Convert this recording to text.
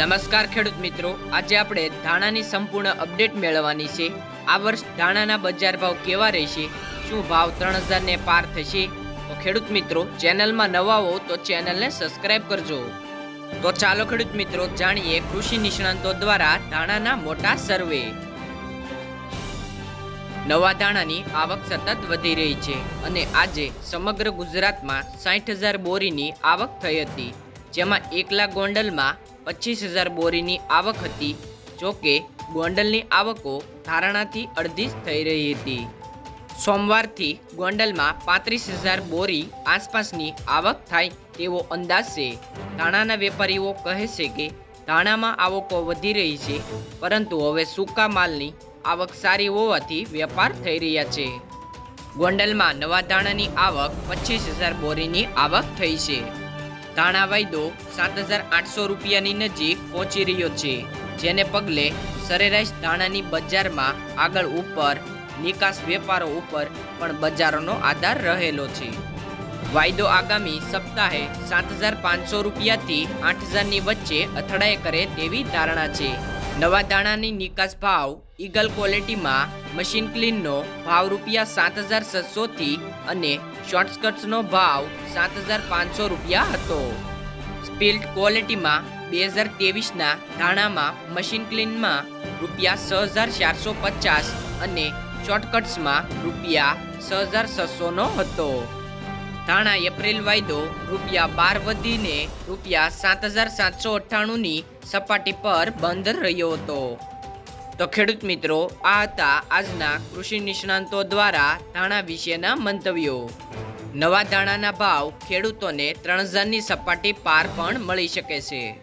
નમસ્કાર ખેડૂત મિત્રો. આજે આપણે ધાણાની સંપૂર્ણ અપડેટ મેળવવાની છે. આ વર્ષ ધાણાના બજાર ભાવ કેવા રહેશે? શું ભાવ ત્રણ હજારને પાર થશે? તો ખેડૂત મિત્રો, ચેનલમાં નવા હો તો ચેનલને સબસ્ક્રાઇબ કરજો. તો ચાલો ખેડૂત મિત્રો, જાણીએ કૃષિ નિષ્ણાંતો દ્વારા ધાણાના મોટા સર્વે. નવા ધાણાની આવક સતત વધી રહી છે અને આજે સમગ્ર ગુજરાતમાં સાઠ હજાર બોરીની આવક થઈ હતી. જેમાં એકલા ગોંડલમાં પચીસ હજાર બોરીની આવક હતી, જોકે ગોંડલની આવકો ધારણાથી અડધી જ થઈ રહી હતી. સોમવારથી ગોંડલમાં પાંત્રીસ હજાર બોરી આસપાસની આવક થાય તેવો અંદાજ છે. ધાણાના વેપારીઓ કહે છે કે ધાણામાં આવકો વધી રહી છે, પરંતુ હવે સૂકા માલની આવક સારી હોવાથી વેપાર થઈ રહ્યા છે. ગોંડલમાં નવા ધાણાની આવક પચીસ હજાર બોરીની આવક થઈ છે. ધાણા વાયદો સાત હજાર આઠસો રૂપિયાની નજીક પહોંચી રહ્યો છે, જેને પગલે સરેરાશ ધાણાની બજારમાં આગળ ઉપર નિકાસ વેપારો ઉપર પણ બજારોનો આધાર રહેલો છે. વાયદો આગામી સપ્તાહે સાત હજાર પાંચસો રૂપિયાથી આઠ હજારની વચ્ચે અથડાય કરે તેવી ધારણા છે. નવા દાણાની નિકાસ ભાવ ઈગલ ક્વોલિટીમાં મશીન ક્લીનનો ભાવ રૂપિયા સાત હજાર છસોથી અને શોર્ટસ્કટ્સનો ભાવ સાત હજાર પાંચસો રૂપિયા હતો. સ્પિલ્ટ ક્વોલિટીમાં બે હજાર તેવીસના ધાણામાં મશીન ક્લીનમાં રૂપિયા છ હજાર ચારસો પચાસ અને શોર્ટકટ્સમાં રૂપિયા છ હજાર છસોનો હતો. ધાણા એપ્રિલ વાયદો, રૂપિયા બાર વધીને રૂપિયા સાત હજાર સાતસો અઠ્ઠાણુંની સપાટી પર બંધ રહ્યો હતો. તો ખેડૂત મિત્રો, આ હતા આજના કૃષિ નિષ્ણાંતો દ્વારા ધાણા વિશેના મંતવ્યો. નવા ધાણાના ભાવ ખેડૂતોને ત્રણ હજારની સપાટી પાર પણ મળી શકે છે.